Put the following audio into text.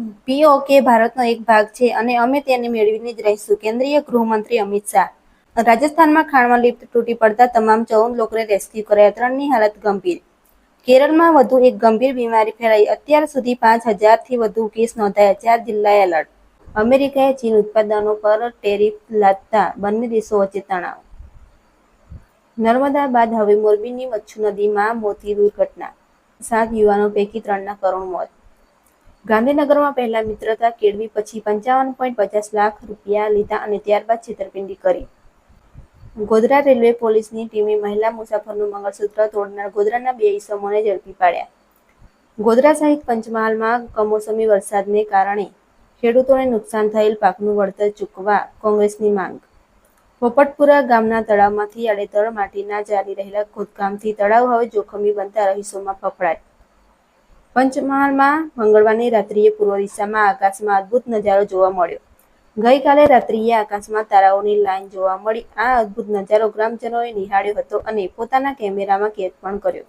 PoK ભારતનો એક ભાગ છે અને અમે તેને મેળવીને જ રહીશું. કેન્દ્રીય ગૃહમંત્રી અમિત શાહ. રાજસ્થાનમાં ખાણમાં લિફ્ટ તૂટી પડતા તમામ ચૌદ લોકોને રેસ્ક્યુ કરાયા. ત્રણની હાલત ગંભીર. કેરળમાં વધુ એક ગંભીર બીમારી ફેલાઈ. અત્યાર સુધી પાંચ હજારથી વધુ કેસ નોંધાયા. ચાર જિલ્લાએ એલર્ટ. અમેરિકાએ ચીન ઉત્પાદનો પર ટેરિફ લાદતા બંને દેશો વચ્ચે તણાવ. નર્મદા બાદ હવે મોરબીની મચ્છુ નદીમાં મોતી દુર્ઘટના. સાત યુવાનો પૈકી ત્રણના કરુણ મોત. ગાંધીનગરમાં પહેલા મિત્રતા કેળવી પછી પંચાવન પોઈન્ટ પચાસ લાખ રૂપિયા લીધા અને ત્યારબાદ છેતરપિંડી કરી. ગોધરા રેલવે પોલીસની ટીમે મહિલા મુસાફરનું મંગળસૂત્ર તોડનાર ગોધરાના બે ઈસમોને ઝડપી પાડ્યા. ગોધરા સહિત પંચમહાલમાં કમોસમી વરસાદને કારણે ખેડૂતોને નુકસાન થયેલ પાકનું વળતર ચૂકવા કોંગ્રેસની માંગ. પોપટપુરા ગામના તળાવમાંથી આડેતળ માટીના ચાલી રહેલા ખોદકામથી તળાવ હવે જોખમી બનતા રહીશોમાં ફફડાટ. પંચમહાલમાં મંગળવારની રાત્રિએ પૂર્વ દિશામાં આકાશમાં અદ્ભુત નજારો જોવા મળ્યો. ગઈકાલે રાત્રિએ આકાશમાં તારાઓની લાઈન જોવા મળી. આ અદ્ભુત નજારો ગ્રામજનોએ નિહાળ્યો હતો અને પોતાના કેમેરામાં કેદ પણ કર્યો.